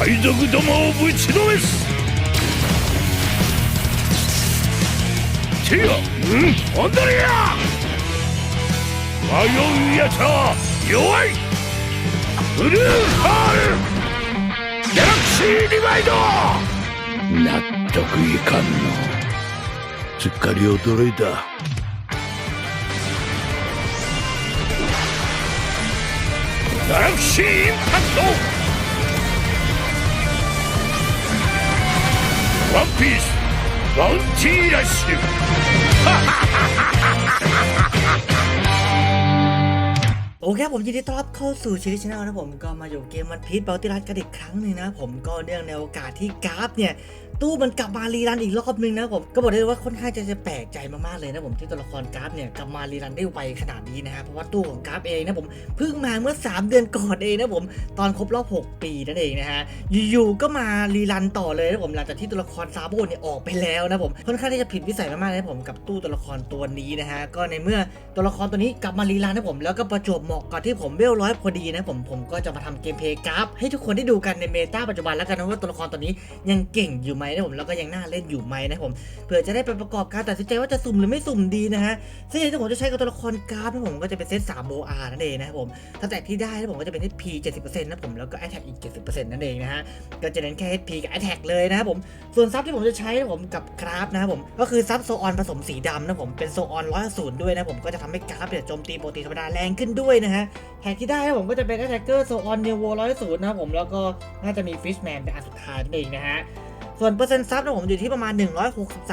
海賊どもをぶちのめす。てやうん踊りや。迷うやつは弱い。ブルーハール。ギャラクシーリバイド。納得いかんの。すっかり驚いた。ギャラクシーインパクト。One Piece One T Rush โอเคผมยินดีต้อนรับเข้าสู่ชีวิตชาแนลนะผมก็มาอยู่เกมมันพีทเบลติรัสกันอีกครั้งหนึ่งนะผมก็เนื่องในโอกาสที่กราฟเนี่ย ตู้มันกลับมารีรันอีกรอบหนึงนะผมก็บอกได้ว่าค่อนข้างจะจะแปลกใจมากๆเลยนะผมที่ตัวละครกราฟเนี่ยกลับมารีรันได้ไวขนาดนี้นะฮะเพราะว่าตู้ของกราฟเองนะผมเพิ่งมาเมื่อ 3 เดือนก่อนเองนะผมตอนครบรอบ 6 ปีนั่นเองนะฮะอยู่ๆก็มารีรันต่อเลยนะผมหลังจากที่ตัวละครซาโบเนี่ยออกไปแล้วนะผมค่อนข้างที่จะผิดวิสัยมากๆเลยนะผมกับตู้ตัวละครตัวนี้นะฮะก็ในเมื่อตัวละครตัวนี้กลับมารีรันนะผมแล้วก็ประจวบเหมาะกับที่ผมเวลร้อยพอดีนะผมผมก็จะมาทำเกมเพลย์กราฟให้ทุกคนได้ดูกันในเมตาปัจจุบันแล้วกันนะว่าตัวละครตัวนี้ยังเก่งอยู่ไหมนะผมแล้วก็ยังน่าเล่นอยู่ไหมนะผมเผื่อจะได้ไปประกอบการตัดสินใจว่าจะสุ่มหรือไม่สุ่มดีนะฮะซึ่งที่ผมจะใช้กับตัวละครกราฟนะผมก็จะเป็นเซต3โบอาร์นั่นเองนะครับผมถ้าแตกที่ได้นะผมก็จะเป็น HP 70%นะผมแล้วก็ Attack อีก 70%นั่นเองนะฮะก็จะเน้นแค่ HP กับ Attack เลยนะครับผมส่วนซับที่ผมจะใช้ผมกับกราฟนะครับผมก็คือซับโซออนผสมสีดำนะผมเป็นโซออนร้อยศูนย์ด้วยนะผมก็จะทำให้กราฟเนี่ยโจมตีปกติธรรมดาแรงขึ้นด้วยนะฮะแท็กที่ได้ผมก็จะเป็น Attacker โซออนเนโวร้อยศูนย์นะผมแล้วก็น่าจะมีฟิชแมนเป็นอันสุดท้ายนั่นเองนะฮะ ส่วนเปอร์เซ็นต์ซับนะผมอยู่ที่ประมาณ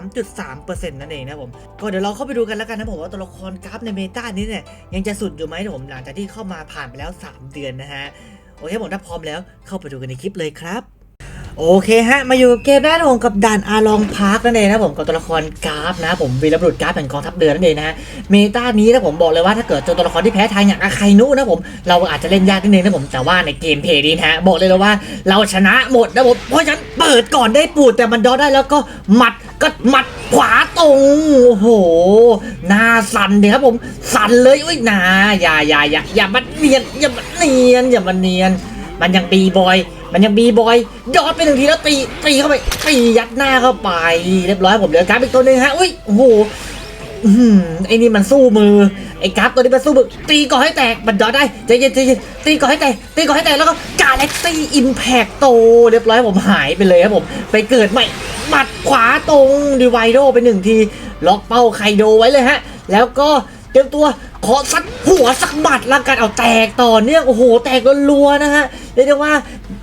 163.3%นั่นเองนะผม ก็เดี๋ยวเราเข้าไปดูกันแล้วกันนะผมว่าตัวละครกราฟในเมตานี้เนี่ยยังจะสุดอยู่ไหมนะผมหลังจากที่เข้ามาผ่านไปแล้ว 3 เดือนนะฮะ โอเคผมถ้าพร้อมแล้วเข้าไปดูกันในคลิปเลยครับ โอเคฮะ มาอยู่กับเกมแรกนะผมกับด่านอาลองพาร์คนั่นเองนะผมกับตัวละครกราฟนะผมวีรบุรุษกราฟแห่งกองทัพเรือนั่นเองนะเมตานี้นะผมบอกเลยว่าถ้าเกิดเจอตัวละครที่แพ้ทางอย่างอาไคนุนะผมเราอาจจะเล่นยากนิดนึงนะผมแต่ว่าในเกมเพลย์นี้นะบอกเลยเลยว่าเราชนะหมดนะผมเพราะฉะนั้นเปิดก่อนได้ปูดแต่มันดอได้แล้วก็หมัดก็หมัดขวาตรงโอ้โหหน้าสั่นเลยครับผมสั่นเลยอุ้ยหนาอย่าอย่าอย่าอย่ามาเนียนอย่ามาเนียนอย่ามาเนียน มันยังบีบอย มันยังบีบอยยอดไปหนึ่งทีแล้วตีตีเข้าไปตียัดหน้าเข้าไปเรียบร้อยผมเหลือกราฟอีกตัวหนึ่งฮะอุ้ยโอ้โหอื้อหือไอ้นี่มันสู้มือไอ้กราฟตัวนี้มันสู้มือตีก่อให้แตกมันดอดได้ใจเย็นใจเย็นตีก่อให้แตกตีก่อให้แตกแล้วก็กาแล็กซี่อิมแพคโตเรียบร้อยผมหายไปเลยครับผมไปเกิดใหม่หมัดขวาตรงดีไวโดไปหนึ่งที ล็อกเป้าไคโดไว้เลยฮะ แล้วก็เตรียมตัวขอสักหัวสักหมัดละกันเอาแตกต่อเนื่องโอ้โห แตกรัวๆนะฮะเรียกได้ว่า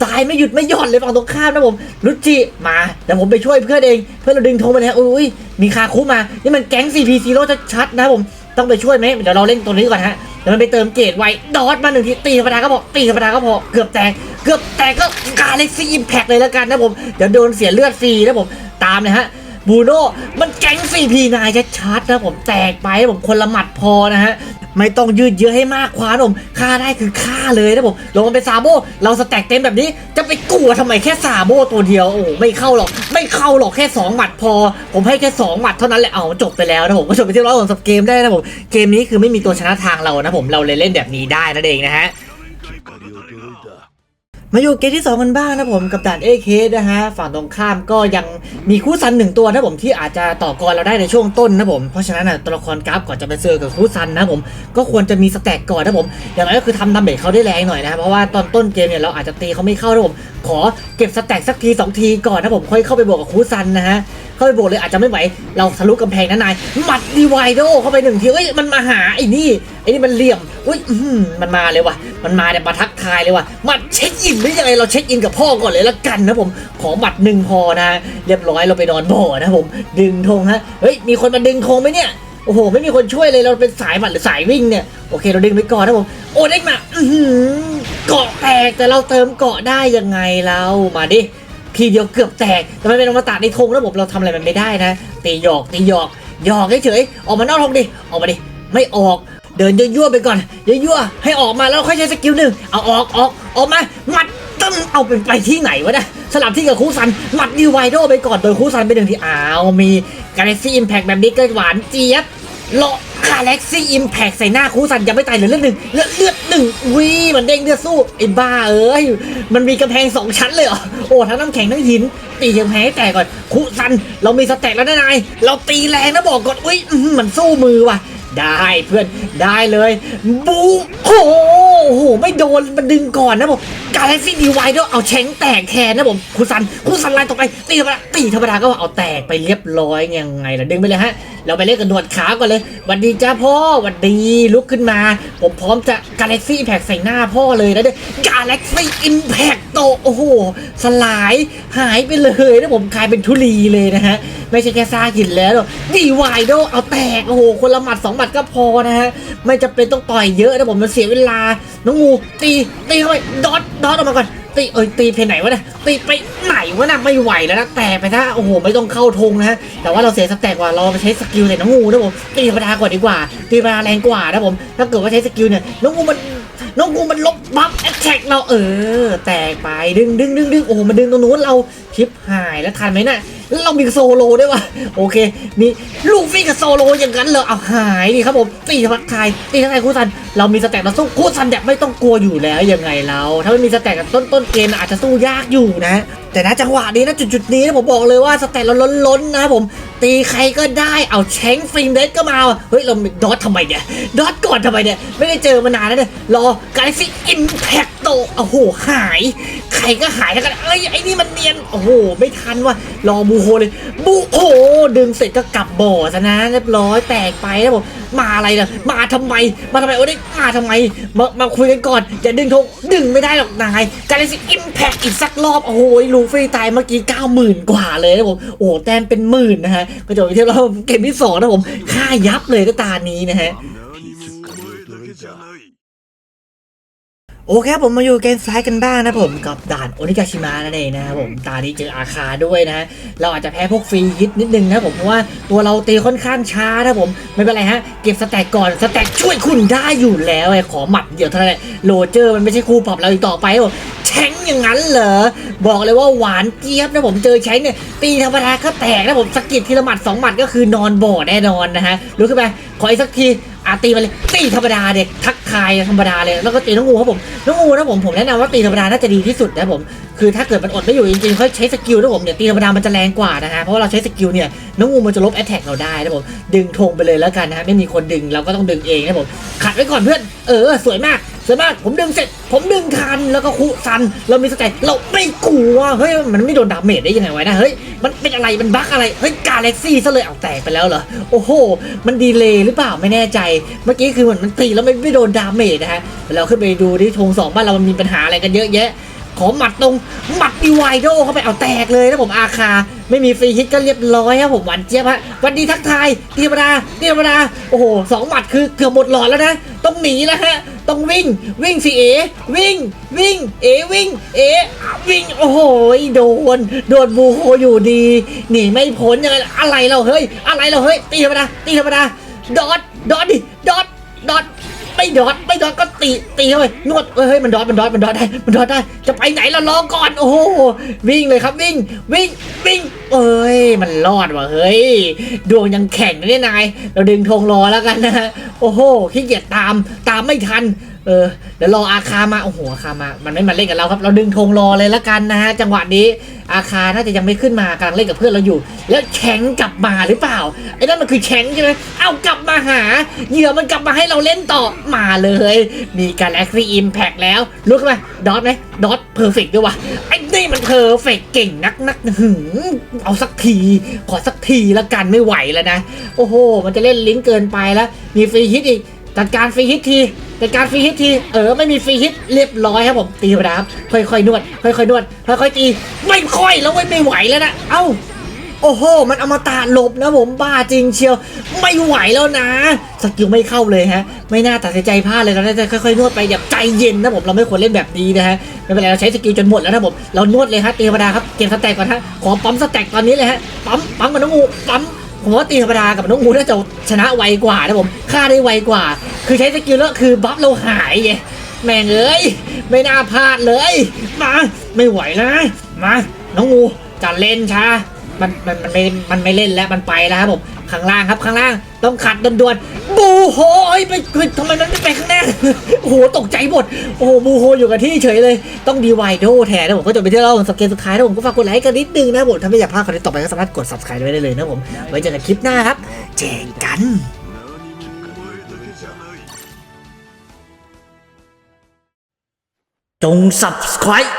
ตายไม่หยุดไม่หย่อนเลยฝั่งตรงข้ามนะผมรุจิมาเดี๋ยวผมไปช่วยเพื่อนเอง เพื่อนเราดึงธงไปแล้วอุ้ยมีคาคุมานี่มันแก๊ง CP ซีโร่ชัดๆนะผมต้องไปช่วยไหมเดี๋ยวเราเล่นตัวนี้ก่อนฮะเดี๋ยวมันไปเติมเกรดไว้ดอทมาหนึ่งทีตีธรรมดาก็พอตีธรรมดาก็พอเกือบแตกเกือบแตกก็กาเล็กซี่อิมแพกเลยแล้วกันนะผมเดี๋ยวโดนเสียเลือดฟรีนะผมตามเลยฮะบูโน่มันแก๊ง 4P นายชัดๆนะผมแตกไปผมคนละหมัดพอนะฮะ ไม่ต้องยืดเยื้อให้มากควานผมฆ่าได้คือฆ่าเลยนะผมลงมาเป็นซาโบเราสแต็กเต็มแบบนี้จะไปกลัวทำไมแค่ซาโบตัวเดียวโอ้ไม่เข้าหรอก ไม่เข้าหรอกแค่ 2 หมัดพอ ผมให้แค่ 2 หมัดเท่านั้นแหละเอาจบไปแล้วนะผมก็จบไปที่ร้อยของสับเกมได้นะผมเกมนี้คือไม่มีตัวชนะทางเรานะผมเราเลยเล่นแบบนี้ได้นั่นเองนะฮะ มาอยู่เกมที่2กันบ้างนะผมกับด่านเอเคนะฮะฝั่งตรงข้ามก็ยังมีคู่ซันหนึ่งตัวนะผมที่อาจจะต่อกรเราได้ในช่วงต้นนะผมเพราะฉะนั้นนะตัวละครกราฟก่อนจะไปเจอกับคู่ซันนะผมก็ควรจะมีสแต็กก่อนนะผม อย่างไรก็คือทำดาเมจเขาได้แรงหน่อยนะเพราะว่าตอนต้นเกมเนี่ยเราอาจจะตีเขาไม่เข้านะผมขอเก็บสแต็กสักทีสองทีก่อนนะผมค่อยเข้าไปบวกกับคู่ซันนะฮะ เข้าไปบวกเลยอาจจะไม่ไหว เราทะลุกำแพงนะนายหมัดดีไวโดเข้าไปหนึ่งทีเอ้ยมันมาหาไอ้นี่ไอ้นี่มันเหลี่ยมอุ้ยมันมาเลยว่ะมันมาเนี่ยมาทักทายเลยว่ะมาเช็คอินหรือยังไงเราเช็คอินกับพ่อก่อนเลยละกันนะผมขอบัตรหนึ่งพอนะเรียบร้อยเราไปนอนบ่อนะผมดึงธงฮะเฮ้ยมีคนมาดึงธงไหมเนี่ยโอ้โห ไม่มีคนช่วยเลยเราเป็นสายบัตรหรือสายวิ่งเนี่ย โอเค เราดึงไปก่อนนะผม โอ้เด็กมาอื้อหือเกาะแตกแต่เราเติมเกาะได้ยังไงเรามาดิ ทีเดียวเกือบแตกแต่มันเป็นอมตะในธงระบบเราทำอะไรมันไม่ได้นะตีหยอกตีหยอกหยอกเฉยๆออกมานอกธงดิออกมาดิไม่ออกเดินยั่วๆไปก่อนยั่วๆให้ออกมาแล้วค่อยใช้สกิลหนึ่งเอาออกออกออกมาหมัดตึ้มเอาไปไปที่ไหนวะเนะสลับที่กับคูซันหมัดดิวไวโดไปก่อนโดยคูซันไปหนึ่งที่อ้าวมีกาแล็กซี่อิมแพกแบบนี้ก็หวานเจี๊ยบเลาะ กาแล็กซี่อิมแพกใส่หน้าคูซันยังไม่ตายเหลือเลือดหนึ่งเลือดเลือดหนึ่งวิมันเด้งเลือดสู้ไอ้บ้าเอ้ยมันมีกำแพงสองชั้นเลยเหรอโอ้ทั้งน้ำแข็งทั้งหิน ตีกำแพงให้แตกก่อนคูซันเรามีสแต็กแล้วนะนายเราตีแรงนะบอกก่อนอุ้ยมันสู้มือว่ะ ได้เพื่อนได้เลยบูโอ้โหไม่โดนมันดึงก่อนนะผมกาแล็กซี่ดีไวด์เอาแชงแตกแทนนะผมคุณซันคุณซันไล่ต่อไปตีธรรมดาตีธรรมดาก็เอาแตกไปเรียบร้อยยังไงล่ะดึงไปเลยฮะ เราไปเล่นกันหนวดขาก่อนเลยวันดีจ้าพ่อวันดีลุกขึ้นมา ผมพร้อมจะกาแล็กซี่อิมแพกใส่หน้าพ่อเลยนะเด้อกาแล็กซี่อิมแพกโตโอ้โหสลายหายไปเลยนะผมกลายเป็นทุลีเลยนะฮะ ไม่ใช่แค่ซาหินแล้วหรอกดีไวโดเอาแตกโอ้โหคนละหมัดสองหมัดก็พอนะฮะไม่จำเป็นต้องต่อยเยอะนะผมมันเสียเวลา น้องงูตีตีเข้าไปดอทดอทออกมาก่อนตีเอ้ยตีเพนไหนวะเนี่ยตีไปไหนวะนะไม่ไหวแล้วนะแตกไปถ้าโอ้โหไม่ต้องเข้าธงนะฮะแต่ว่าเราเสียสแต็กว่าเราไปใช้สกิลใส่น้องงูนะผมตีธรรมดาก่อนดีกว่าตีธรรมดาแรงกว่านะผมถ้าเกิดว่าใช้สกิลเนี่ยน้องงูมันน้องงูมันลบบัฟแอตแทกเราเออ แตกไปดึงดึงดึงดึงโอ้โหมันดึงตรงนู้นเราชิปหายแล้วทันไหมน่ะ เรามีโซโลด้วยวะโอเค มีลูฟี่กับโซโลอย่างนั้นเลยเอาหายดิครับผมตีทักทายตีทักทายคู่ซัน เรามีสแต็กเราสู้คู่ซันแบบไม่ต้องกลัวอยู่แล้วยังไงเรา ถ้าไม่มีสแต็กกับต้นต้นเกมอาจจะสู้ยากอยู่นะ แต่นะจังหวะนี้นะจุดๆนี้นะผมบอกเลยว่าสแต็กเราล้นๆนะผมตีใครก็ได้เอาแชงฟิล์มเดสก็มา เฮ้ย เราดอททำไมเนี่ย ดอทก่อนทำไมเนี่ย ไม่ได้เจอมานานแล้วเนี่ย รอกาแล็กซี่อิมแพคโตโอ้โห หาย ใครก็หายแล้วกัน เอ้ย ไอ้นี่มันเนียน โอ้โห ไม่ทันว่ะรอบูโฮเลยบูโฮดึงเสร็จก็กลับบ่อซะนะเรียบร้อยแตกไปแล้วผมมาอะไรนี่ยมาทำไม มาทำไมโอ้ยมาทำไม มามาคุยกันก่อนอย่าดึงธงดึงไม่ได้หรอกนายกาแล็กซี่อิมแพคอีกสักรอบโอ้โหลูฟี่ตายเมื่อกี้เก้าหมื่นกว่าเลยนะผมโอ้แต้มเป็นหมื่นนะฮะก็จบไปที่เราเกมที่สองนะผมฆ่ายับเลยก็ตานี้นะฮะ โอเคครับผมมาอยู่เกมไลด์กันบ้างนะผมกับด่านโอนิกาชิมะนั่นเองนะครับผมตานี้เจออาคาด้วยนะเราอาจจะแพ้พวกฟรีฮิตนิดนึงนะผมเพราะว่าตัวเราตีค่อนข้างช้านะผมไม่เป็นไรฮะเก็บสแต็กก่อนสแต็กช่วยคุณได้อยู่แล้วไอ้ขอหมัดเดี๋ยวเท่านั้นโรเจอร์มันไม่ใช่คู่ปรับเราอีกต่อไปผมแชงอย่างนั้นเหรอบอกเลยว่าหวานเจี๊ยบนะผมเจอแชงเนี่ยตีธรรมดาก็แตกนะผมสกิดทีละหมัดสองหมัดก็คือนอนบ่อแน่นอนนะฮะลุกขึ้นไปขออีกสักที อาตีมาเลยตีธรรมดาเด็กทักทายธรรมดาเลยแล้วก็ตีน้องงูครับผมน้องงูนะผมผมแนะนำว่าตีธรรมดาน่าจะดีที่สุดนะผมคือถ้าเกิดมันอดไม่อยู่จริงๆค่อยใช้สกิลนะผมเนี่ยตีธรรมดามันจะแรงกว่านะฮะเพราะว่าเราใช้สกิลเนี่ยน้องงูมันจะลบแอตแทกเราได้นะผมดึงธงไปเลยแล้วกันนะฮะไม่มีคนดึงเราก็ต้องดึงเองนะผมขัดไว้ก่อนเพื่อนเออสวยมาก สวยมากผมดึงเสร็จ ผมดึงทันแล้วก็คุซันเรามีสแต็กเราไม่กลัวเฮ้ยมันไม่โดนดาเมจได้ยังไงวะนะเฮ้ยมันเป็นอะไรมันบั๊กอะไรเฮ้ยกาแล็กซี่ซะเลยเอาแตกไปแล้วเหรอโอ้โห มันดีเลย์หรือเปล่าไม่แน่ใจ เมื่อกี้คือเหมือนมันตีแล้วไม่ไม่โดนดาเมจนะฮะเราขึ้นไปดูที่ธงสองบ้านเรามันมีปัญหาอะไรกันเยอะแยะขอหมัดตรงหมัดดีไวโดเข้าไปเอาแตกเลยนะผมอาคา ไม่มีฟรีฮิตก็เรียบร้อยครับผมหวานเจี๊ยบฮะวันดีทักทายเตีธรรมดาตีธรรมดาโอ้โหสองหมัดคือเกือบหมดหลอดแล้วนะ ต้องหนีแล้วฮะ ต้องวิ่งวิ่งสิเอ วิ่งวิ่ง เอวิ่ง เอวิ่งโอ้โหโดน โดนบูโคอยู่ดีหนีไม่พ้นยังไงล่ะอะไรเราเฮ้ยอะไรเราเฮ้ยตีธรรมดาตีธรรมดาดอทดอทดิดอทดอท ไม่ดอดไม่ดอดก็ตีตีเข้าไปนวดเฮ้ยมันดอดมันดอดมันดอดได้มันดอดได้จะไปไหนเรารอก่อนโอ้โหวิ่งเลยครับวิ่งวิ่งวิ่งเอ้ยมันรอดว่ะเฮ้ยดวงยังแข็งนะเนี่ยนายเราดึงธงรอแล้วกันนะฮะโอ้โหขี้เกียจตามตามไม่ทัน เออเดี๋ยวรออาคามาโอ้โหอาคามามันไม่มาเล่นกับเราครับ เราดึงธงรอเลยล้วกันนะฮะจังหวะนี้อาคาน่าจะยังไม่ขึ้นมากำลังเล่นกับเพื่อนเราอยู่ แล้วแข็งกลับมาหรือเปล่าไอ้นั่นมันคือแข็งใช่ไหมเอากลับมาหาเหยื่อมันกลับมาให้เราเล่นต่อมาเลย มีการแอคซีอิมแพกแล้วลุกขึ้นมาดอทไหมดอทเพอร์เฟกด้วยวะไอ้นี่มันเพอร์เฟกเก่งนักนักหืมเอาสักที ขอสักทีละกันไม่ไหวแล้วนะ โอ้โห มันจะเล่นลิงก์เกินไปแล้ว มีฟรีฮิตอีก จัดการฟรีฮิตทีจัดการฟรีฮิตที เออไม่มีฟรีฮิตเรียบร้อยครับผมตีไปนะครับค่อยๆนวดค่อยๆนวดค่อยๆตีไม่ค่อยแล้วไม่ไหวแล้วนะเอ้าโอ้โห มันอมตะหลบนะผมบ้าจริงเชียว ไม่ไหวแล้วนะ สกิลไม่เข้าเลยฮะ ไม่น่าตัดสินใจพลาดเลยเราน่าจะค่อยๆนวดไปแบบใจเย็นนะผม เราไม่ควรเล่นแบบนี้นะฮะ ไม่เป็นไร เราใช้สกิลจนหมดแล้วนะผม เรานวดเลยฮะตีธรรมดาครับ เก็บสแต็กก่อนฮะ ขอปั๊มสแต็กตอนนี้เลยฮะ ปั๊ม ปั๊มกับน้องงู ปั๊ม ผมว่าตีธรรมดากับน้องงูน่าจะชนะไวกว่านะผมฆ่าได้ไวกว่า คือใช้สกิลแล้วคือบัฟเราหายไงแม่งเอ้ยไม่น่าพลาดเลยมาไม่ไหวนะมาน้องงูจะเล่นช้ามันมันมันไม่มันไม่เล่นแล้วมันไปแล้วครับผมข้างล่างครับข้างล่างต้องขัดด่วนๆบูโหยไปคือทำไมมันไม่ไปข้าง โอ้โหตกใจหมด โอ้โหบูโฮอยู่กับที่เฉยเลย ต้องดีไวโดแทนนะผมก็จบไปที่เราสเกมสุดท้ายนะผมก็ฝากกดไลค์กันนิดนึงนะผมถ้าไม่อยากพลาดคอนเทนต์ต่อไปก็สามารถกด subscribe ไว้ได้เลยนะผม ไว้เจอกันคลิปหน้าครับเจอกันจง subscribe